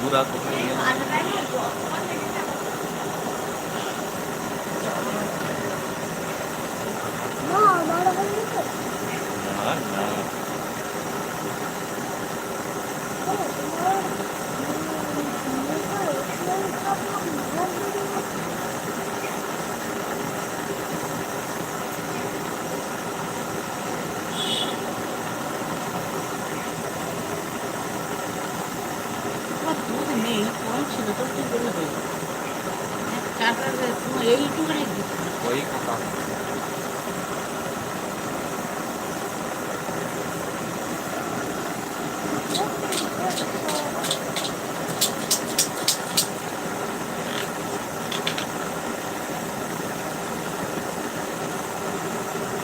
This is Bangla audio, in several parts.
ওই বন্ধুরা কোথায় গেল? না না আমার দুধ নেই কম ছিল তো কি করে দেবে চারটা তোমার এইটুকুনি দিচ্ছি ওই কথা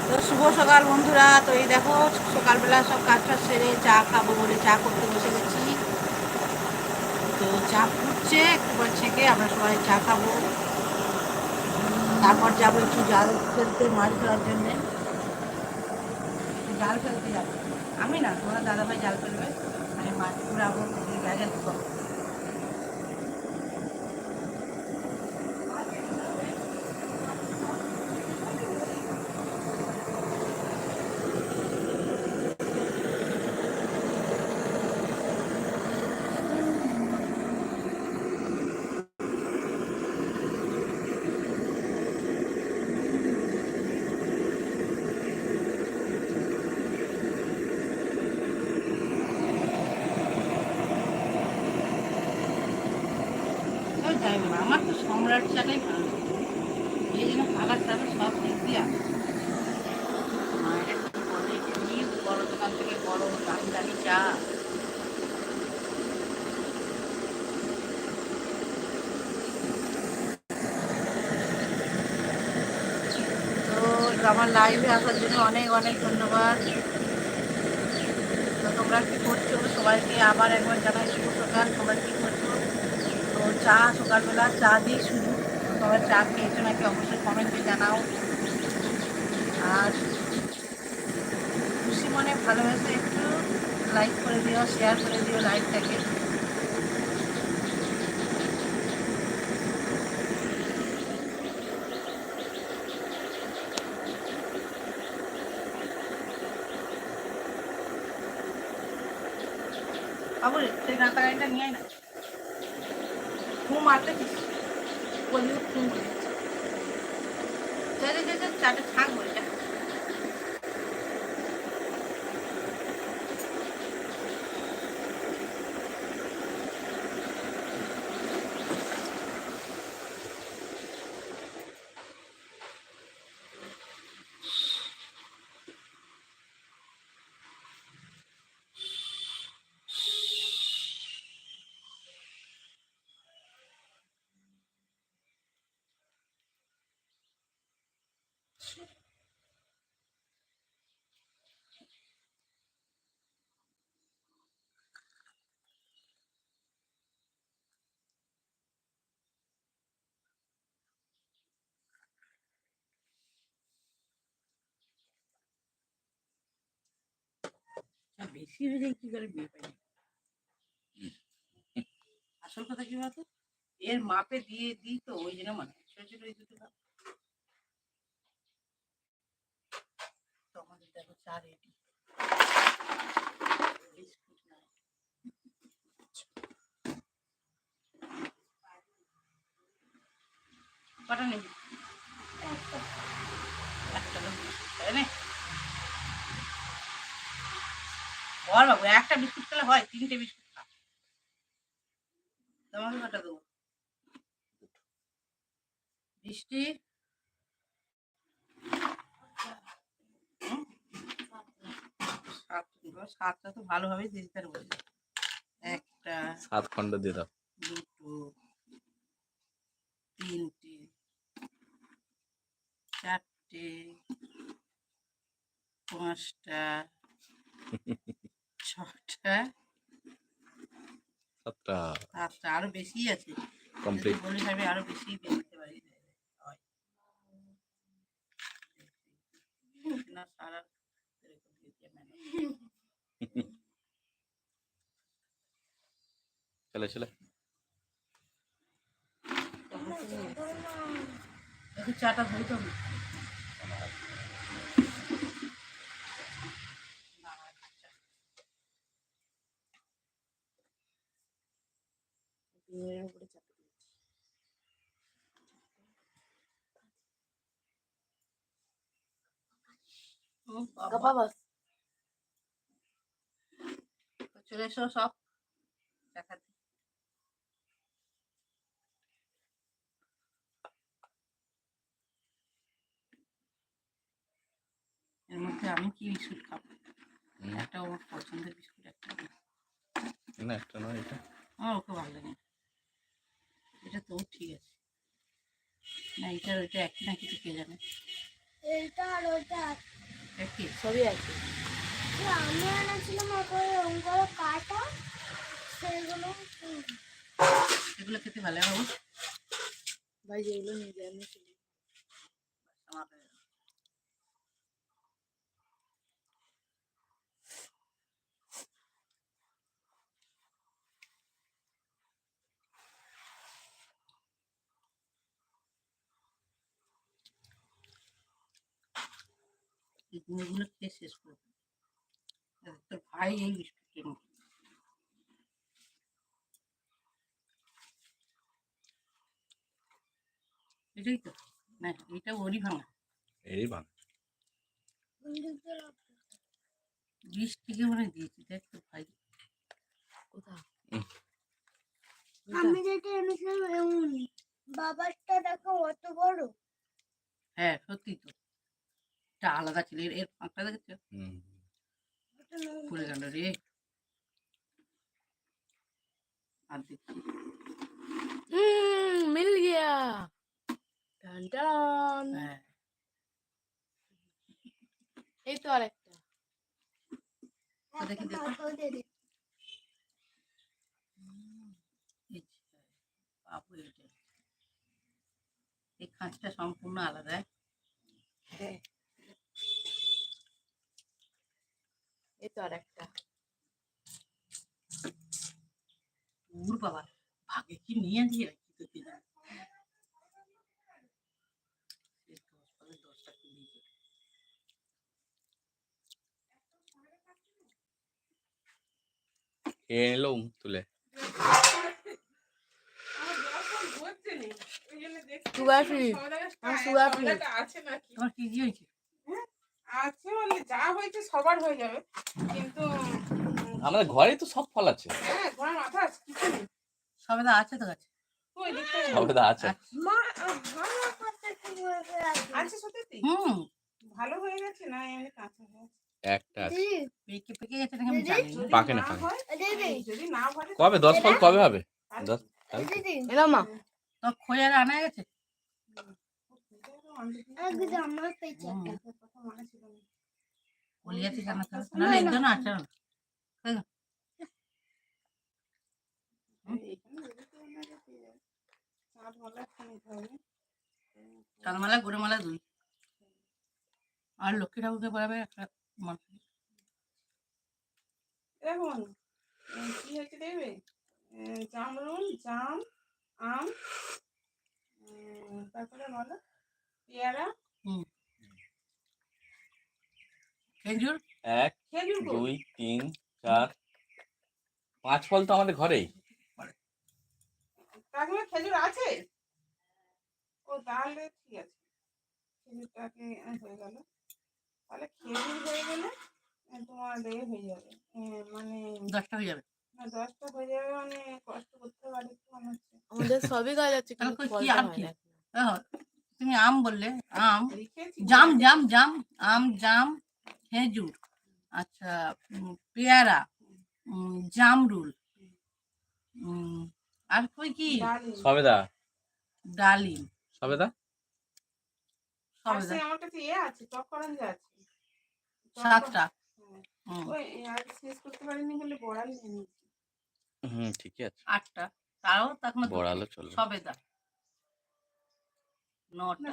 তো শুভ সকাল বন্ধুরা, তো এই দেখো, সকালবেলা সব কাজ টাজ সেরে চা খাব বলে চা করতে বসে গেছি। তো চা ফুটছে, একটু পর থেকে আমরা সবাই চা খাব। তারপর যাব একটু জাল ফেলতে, মাছ ধরার জন্যে। জাল ফেলতে যাব। আমি না, তোমার দাদাভাই জাল ফেলবে মানে মাছ ঘুরাবো ব্যাগে দেবো ওই যাই বলো, সম্রাট চাটাই ভালো এই জন্য খাবার টাবার সব দিক দিয়ে। মায়ের বড় দোকান দামি চা আমার লাইভে আসার জন্য অনেক অনেক ধন্যবাদ। তো তোমরা কি করছ? সবাইকে আবার একবার জানাই শুভ সকাল তোমরা কি চা, সকালবেলা চা দিয়ে শুরু সবাই চা খেয়েছো, নাকি অবশ্যই কমেন্টে জানাও। আর খুশি মনে ভালোবাসে একটু লাইক করে দিও শেয়ার করে দিও লাইভটাকে বাবু রে সেই গাঁতা গাড়িটা নিয়ে না। ঘুম মারতে বলি ঘুম করে যা যা যা, যা চাটা থাক বলে বেশি হয়ে যায় কি করে বিয়ে পাই আসল কথা কি বলতো এর মাপে দিয়ে দিই তো ওই জন্য মানে ছোট ছোট ওই দুটো কাপ। তো আমাদের দেখো চা রেডি বিস্কুট নাই কটা নেবি একটা করে। বল বাবু একটা বিস্কুট খেলে হয় তিনটে বিস্কুট খা তোমাকে কটা দেবো? বৃষ্টি সাতটা তো ভালোভাবেই দিতে পারব একটা সাত খণ্ড দিয়ে দাও। দুটো তিনটে চারটে পাঁচটা ছটা সাতটা। সাতটা আরও বেশি আছে। কমপ্লিট বলি সাহেবে আরও বেশি বেরোতে পারি। হয়। না সারা এরকম দিয়েছে ম্যাডাম চলে চলে। একটু চাটা ধরে তো দিয়েছি চলে এসো সব দেখাতে এর মধ্যে আমি কি বিস্কুট খাব একটা ওর পছন্দের বিস্কুট একটা না, একটা নয় এটা আমার ওকে ভালো লাগে। এটা তো ঠিক আছে। না এটা ওইটা এক না কিছু কে জানে এইটা আর ওইটা একই সবই আছে। আমি এনেছিলাম ওগুলো কাটা সেগুলো এগুলো খেতে ভালো হবে বাবু। ভাই যেগুলো নিয়ে যায় আমি এই গুঁড়োগুলো খেয়ে শেষ করে তোর ভাই এই এটাই তো। না এটা ওরই ভাঙা। এই ভাঙ। বিষ থেকে মনে দিয়েছি দেখ তো ভাই। আমি যেটা এনেছিলাম এমন বাবারটা দেখো অত বড়। হ্যাঁ সত্যি তো। আলাদা ছিল। এর ফাঁকটা দেখেছ? পড়ে গেল রে। আর দেখছি মিল গিয়া। টান টান। হ্যাঁ। এই তো আরেকটা। দেখি এই সম্পূর্ণ আলাদা। হ্যাঁ। এই তো আরেকটা। ওর বাবা ভাগে কি নিয়ে দিয়ে রাখি তো কি। খেয়ে মুখ তুলে। সুগার ফ্রি সুগার ফ্রি তোমার কি কি হয়েছে? আছে মানে যা হয়েছে সবার হয়ে যাবে কিন্তু আমাদের ঘরেই তো সব ফল আছে হ্যাঁ ঘোড়া মাথা আছে কিছু নেই সবেদা আছে তো গাছে সবেদা আছে মা আছে। আছে সত্যি হুম ভালো হয়ে গেছে না এমনি কাঁচা হয়ে একটা আছে পেকে পেকে গেছে নাকি আমি দিদি, জানি না যদি পাকে না, না হয় যদি না ভরে কবে দশ ফল কবে হবে দশ তাহলে মা তো খোঁজার আনা গেছে আমার পেয়েছে হুম। একটা। কথা ছিল না। কলিয়াতে জানা তো নাহলে এর জন্য আছে না এইখানে যদি কেউ না যেতে যায়, চাঁদ মালা একটা নিতে হবে। চাঁদমালা গোড়মালা দুই আর লক্ষ্মী ঠাকুরকে পড়াবে একটা উম, কি হয়েছে দেখবে জামরুল জাম আম তারপরে বলো পেয়ারা খেজুর এক দুই তিন চার। পাঁচ ফল তো আমাদের ঘরেই। খেজুর আছে? ও তাহলে ঠিক আছে। খেজুরটাকে হয়ে গেল। তাহলে খেজুর হয়ে গেলে তোমার এ হয়ে যাবে। মানে দশটা হয়ে যাবে। না, দশটা হয়ে যাবে মানে কষ্ট করতে পারি একটু মনে হচ্ছে আমাদের সবই গাছ আছে তুমি আম বললে আম। জাম জাম জাম আম জাম। খেজুর আচ্ছা পেয়ারা উম, জামরুল আর কই কি? ডালিম। সবেদা। ডালিম। সবেদা? সবেদা। আমার কাছে এ আছে টক আছে। সাতটা। হুম, ওই আর শেষ করতে পারিনি বলে বড়াল নিয়ে হুম ঠিকই আছে। আটটা। তাও তখন বড় আলো চলবে। সবে দা না নটা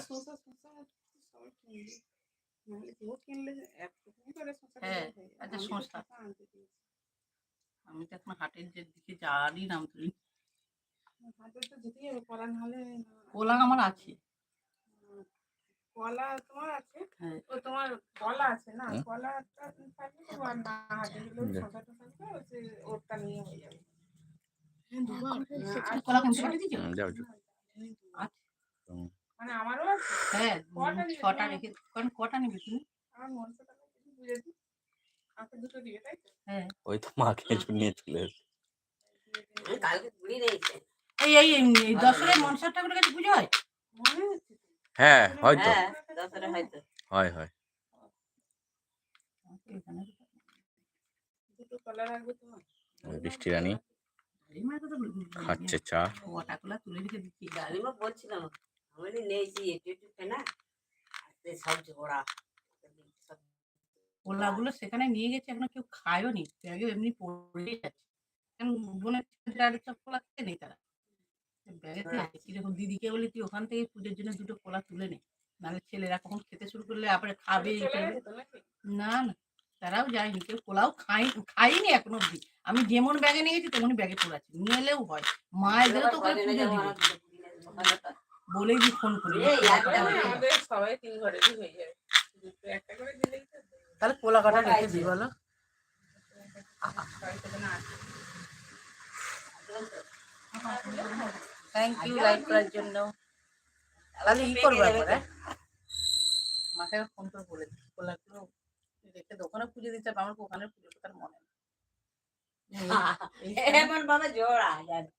আমি তো শসা। শসা আনতে আমি তো এখন হাটের যে দিকে যাওয়ারই নাম তুলি। কলা আমার আছে। কলা তোমার আছে? হ্যাঁ। ও তোমার কলা আছে না? হুম। কলাটা থাকলে তো আর না হাটে গেলেও। শসাটা থাকবে ওরটা নিয়ে হয়ে যাবে। কলা কিনতে যাও আছে। হুম। মানে আমারও আছে হ্যাঁ কটা নিবে ছটা রেখে কারণ কটা নিবি তুমি? আমার বুঝে দিই। আমাকে দুটো দিবে তাই তো? হ্যাঁ। ওই তো মাকে নিয়ে চলে দিলে- কালকে ঘুরি রয়েছে এই এই এই দশরে মনসা ঠাকুরের কাছে পুজো হয়? তো? হ্যাঁ হয়তো। হ্যাঁ দশরে হয়তো। হয় হয়। এখানে দুটো কলা রাখবে তোমার? বৃষ্টি রানী। খাচ্ছে চা। কটা কলা তুলে রেখে দিচ্ছি। ডালিমা বলছিলাম। আমি নিয়েছি একটু একটু ফেনা আর সব ঝোড়া সেখানে নিয়ে গেছে এখনও কেউ খায়ও নি ব্যাগে এমনি পড়ে যাচ্ছে কারণ কলা খেতে নেই তারা? ব্যাগে কীরকম দিদিকে বলি তুই ওখান থেকে পুজোর জন্য দুটো কলা তুলে নে নাহলে ছেলেরা কখন খেতে শুরু করলে আবার খাবে? না না তারাও যায়নি কেউ কোলাও খাই খাইনি এখনও অব্দি আমি যেমন ব্যাগে নিয়ে গেছি তেমনই ব্যাগে পড়ে আছে নিয়ে এলেও হয়। মা এদেরও তো করে পুজো দিবে। বলেই দি ফোন করি। তাহলে। সবাই তিন ঘরেরই হয়ে যাবে একটা করে দিলেই তাহলে কোলা কাটা রেখে দিই বলো। থ্যাংক ইউ লাইক করার জন্য। তাহলে ই করব একবার? মাকে ফোন করে বলে দিই। কোলাগুলো রেখে দোকানে পুজো দিতে হবে। আমার ওখানে পুজো কথার মনে। এমন ভাবে জোড়া জানো।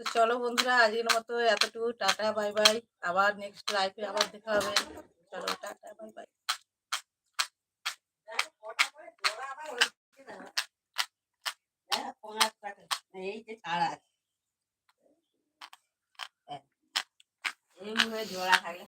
তো চলো বন্ধুরা, আজকের মতো এতটুকু, টাটা বাই বাই আবার নেক্সট লাইফে আবার দেখা হবে। চলো, টাটা বাই বাই এই যে ছাড়া আছে। এইভাবে জোড়া থাকে।